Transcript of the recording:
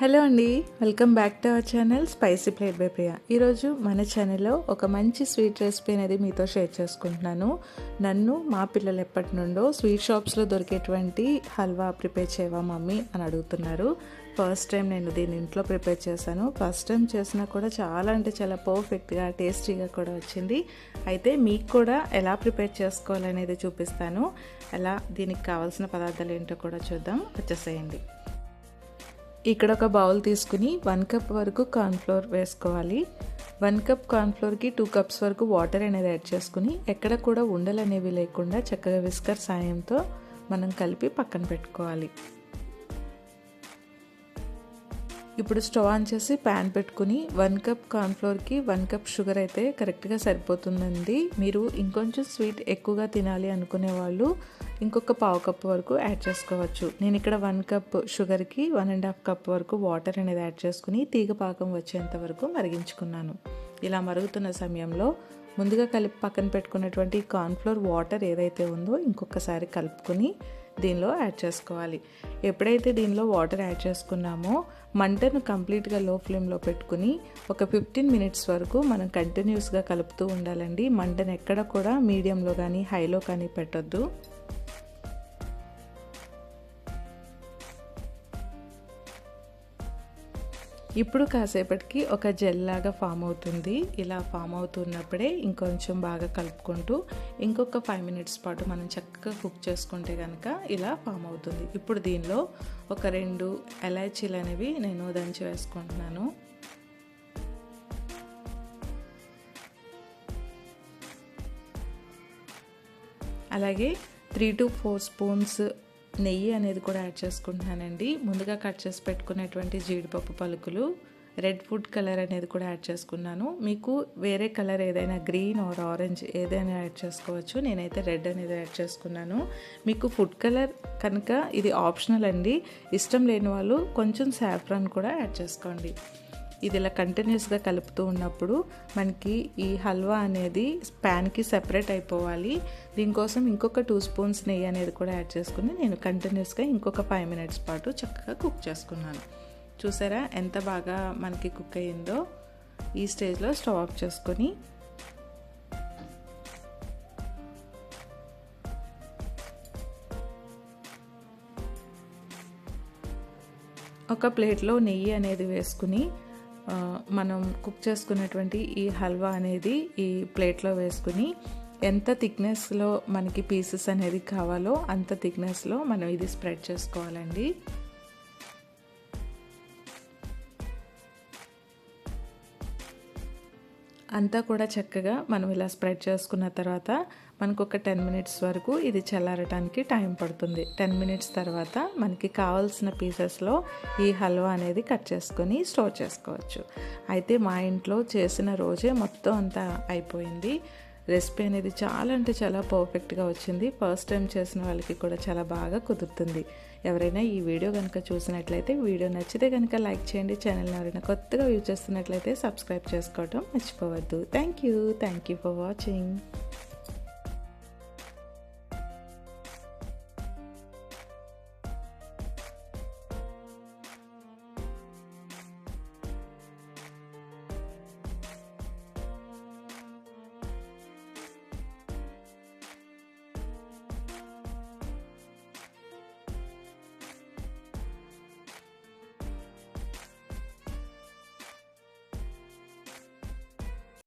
Hello అండి welcome back to our channel spicy plate by Priya. ఈరోజు మన ఛానల్లో ఒక మంచి స్వీట్ రెసిపీ అనేది మీతో షేర్ చేసుకుంటున్నాను. నన్ను మా పిల్లలు ఎప్పటి నుండో స్వీట్ షాప్స్లో దొరికేటువంటి హల్వా ప్రిపేర్ చేయవా మమ్మీ అని అడుగుతున్నారు. ఫస్ట్ టైం నేను దీన్ని ఇంట్లో ప్రిపేర్ చేశాను. ఫస్ట్ టైం చేసినా కూడా చాలా అంటే చాలా పర్ఫెక్ట్గా టేస్టీగా కూడా వచ్చింది. అయితే మీకు కూడా ఎలా ప్రిపేర్ చేసుకోవాలనేది చూపిస్తాను. ఎలా దీనికి కావాల్సిన పదార్థాలు ఏంటో కూడా చూద్దాం. వచ్చేసేయండి. ఇక్కడ ఒక బౌల్ తీసుకుని వన్ కప్ వరకు కార్న్ఫ్లోర్ వేసుకోవాలి. వన్ కప్ కార్న్ఫ్లోర్కి టూ కప్స్ వరకు వాటర్ అనేది యాడ్ చేసుకుని ఎక్కడ కూడా ఉండలు అనేవి లేకుండా చక్కగా విస్కర్ సాయంతో మనం కలిపి పక్కన పెట్టుకోవాలి. ఇప్పుడు స్టవ్ ఆన్ చేసి ప్యాన్ పెట్టుకుని వన్ కప్ కార్న్ఫ్లోర్కి వన్ కప్ షుగర్ అయితే కరెక్ట్గా సరిపోతుందండి. మీరు ఇంకొంచెం స్వీట్ ఎక్కువగా తినాలి అనుకునే వాళ్ళు ఇంకొక పావు కప్ వరకు యాడ్ చేసుకోవచ్చు. నేను ఇక్కడ వన్ కప్ షుగర్కి వన్ అండ్ హాఫ్ కప్ వరకు వాటర్ అనేది యాడ్ చేసుకుని తీగ పాకం వచ్చేంత వరకు మరిగించుకున్నాను. ఇలా మరుగుతున్న సమయంలో ముందుగా కలిపి పక్కన పెట్టుకున్నటువంటి కార్న్ఫ్లోర్ వాటర్ ఏదైతే ఉందో ఇంకొకసారి కలుపుకొని దీనిలో యాడ్ చేసుకోవాలి. ఎప్పుడైతే దీనిలో వాటర్ యాడ్ చేసుకున్నామో మంటను కంప్లీట్గా లో ఫ్లేమ్లో పెట్టుకుని ఒక ఫిఫ్టీన్ మినిట్స్ వరకు మనం కంటిన్యూస్గా కలుపుతూ ఉండాలండి. మంటను ఎక్కడ కూడా మీడియంలో కానీ హైలో కానీ పెట్టొద్దు. ఇప్పుడు కాసేపటికి ఒక జెల్ లాగా ఫామ్ అవుతుంది. ఇలా ఫామ్ అవుతున్నప్పుడే ఇంకొంచెం బాగా కలుపుకుంటూ ఇంకొక ఫైవ్ మినిట్స్ పాటు మనం చక్కగా కుక్ చేసుకుంటే కనుక ఇలా ఫామ్ అవుతుంది. ఇప్పుడు దీనిలో ఒక రెండు ఎలాచీలు అనేవి నేను దంచి వేసుకుంటున్నాను. అలాగే త్రీ టు ఫోర్ స్పూన్స్ నెయ్యి అనేది కూడా యాడ్ చేసుకుంటున్నానండి. ముందుగా కట్ చేసి పెట్టుకునేటువంటి జీడిపప్పు పలుకులు రెడ్ ఫుడ్ కలర్ అనేది కూడా యాడ్ చేసుకున్నాను. మీకు వేరే కలర్ ఏదైనా గ్రీన్ ఆర్ ఆరెంజ్ ఏదైనా యాడ్ చేసుకోవచ్చు. నేనైతే రెడ్ అనేది యాడ్ చేసుకున్నాను. మీకు ఫుడ్ కలర్ కనుక ఇది ఆప్షనల్ అండి. ఇష్టం లేని వాళ్ళు కొంచెం సాఫ్రాన్ కూడా యాడ్ చేసుకోండి. ఇది ఇలా కంటిన్యూస్గా కలుపుతూ ఉన్నప్పుడు మనకి ఈ హల్వా అనేది ప్యాన్కి సెపరేట్ అయిపోవాలి. దీనికోసం ఇంకొక టూ స్పూన్స్ నెయ్యి అనేది కూడా యాడ్ చేసుకుని నేను కంటిన్యూస్గా ఇంకొక ఫైవ్ మినిట్స్ పాటు చక్కగా కుక్ చేసుకున్నాను. చూసారా ఎంత బాగా మనకి కుక్ అయ్యిందో? ఈ స్టేజ్లో స్టవ్ ఆఫ్ చేసుకొని ఒక ప్లేట్లో నెయ్యి అనేది వేసుకుని మనం కుక్ చేసుకున్నటువంటి ఈ హల్వా అనేది ఈ ప్లేట్లో వేసుకుని ఎంత థిక్నెస్లో మనకి పీసెస్ అనేది కావాలో అంత థిక్నెస్లో మనం ఇది స్ప్రెడ్ చేసుకోవాలండి. అంతా కూడా చక్కగా మనం ఇలా స్ప్రెడ్ చేసుకున్న తర్వాత మనకు ఒక టెన్ మినిట్స్ వరకు ఇది చల్లారటానికి టైం పడుతుంది. టెన్ మినిట్స్ తర్వాత మనకి కావాల్సిన పీసెస్లో ఈ హల్వా అనేది కట్ చేసుకొని స్టోర్ చేసుకోవచ్చు. అయితే మా ఇంట్లో చేసిన రోజే మొత్తం అంతా అయిపోయింది. రెసిపీ అనేది చాలా అంటే చాలా పర్ఫెక్ట్గా వచ్చింది. ఫస్ట్ టైం చేసిన వాళ్ళకి కూడా చాలా బాగా కుదురుతుంది. ఎవరైనా ఈ వీడియో కనుక చూసినట్లయితే వీడియో నచ్చితే కనుక లైక్ చేయండి. ఛానల్ని ఎవరైనా కొత్తగా వ్యూ చేస్తున్నట్లయితే సబ్స్క్రైబ్ చేసుకోవడం మర్చిపోవద్దు. Thank you thank you for watching.